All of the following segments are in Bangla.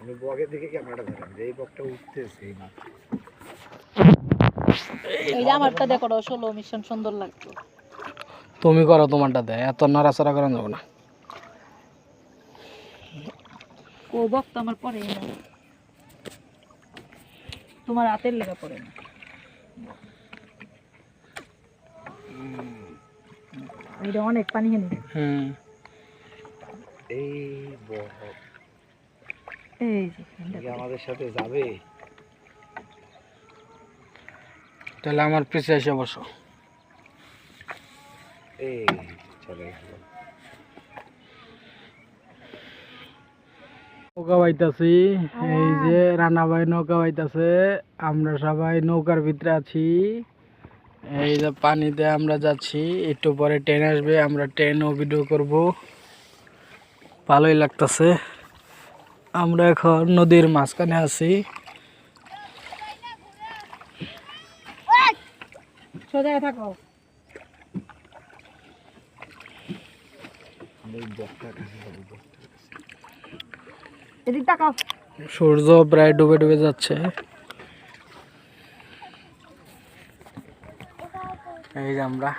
আমি বগের দিকে ক্যামেরাটা ধরেন যে এই বকটা উঠতেছে এই মাত্র এই যে আমারটা দেখো ষোলো মিশন সুন্দর লাগতো তুমি করো তোমারটা দেয় এত নড়াচড়া করা যাব না। ও বক্ত আমার পরে না। তোমার হাতের লেগা পড়ে না। এটা অনেক পানি হেনে হুম। এই বক এই যে আমাদের সাথে যাবে? তাহলে আমার পিছিয়ে এসে বসো। এই চলে গেল। নৌকা বাইতাছি এই যে রানা ভাই নৌকা বাইতাছে আমরা সবাই নৌকার ভিতরে আছি। এই যে পানিতে আমরা যাচ্ছি একটু পরে ট্রেন আসবে আমরা ট্রেনও ভিডিও করব। ভালোই লাগতেছে। আমরা এখন নদীর মাঝখানে আছি। সূর্য প্রায় ডুবে ডুবে যাচ্ছে। এই যে আমরা।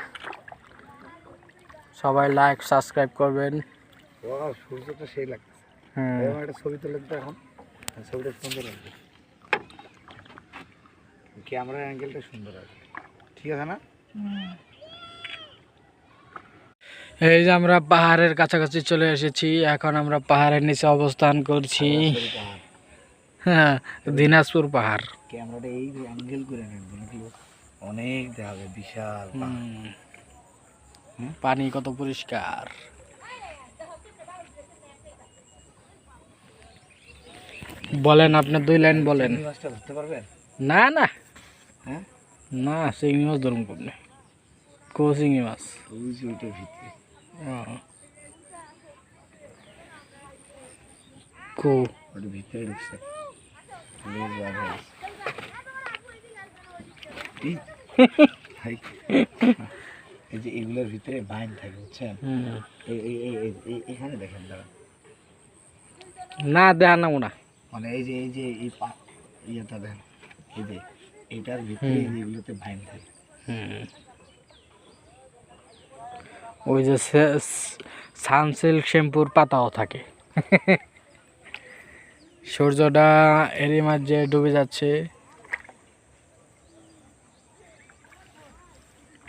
সবাই লাইক সাবস্ক্রাইব করবেন। ও সূর্যটা সেই লাগতেছে। এরকম একটা ছবি তুলে তো এখন। হ্যাঁ, ছবিটা সুন্দর লাগবে ক্যামেরার অ্যাঙ্গেলটা সুন্দর আছে। ঠিক আছে না? এই যে আমরা পাহাড়ের কাছাকাছি চলে এসেছি এখন আমরা পাহাড়ের নিচে অবস্থান করছি। হ্যাঁ দিনাজপুর পাহাড়। ক্যামেরাটা এই অ্যাঙ্গেল করে নেন অনেক দেখা বিশাল। পানি কত পরিষ্কার। বলেন আপনি দুই লাইন বলেন। না না। হ্যাঁ? না চিংড়ি মাছ ধরুন কমনে। কো চিংড়ি মাছ? কো ভিতরে। ঢুকছে। এই, যে এগুলোর ভিতরে বাইন থাকে বুঝছেন? এখানে দেখেন দাঁড়া না দেখা না না মানে এই যে এই যে এই ইয়েটা দেন এই যে এটার ভিতরে যেগুলোতে ভাইন থাকে। ওই যে সানসিল্ক শ্যাম্পুর পাতাও থাকে। সূর্যটা এরই মাঝে ডুবে যাচ্ছে।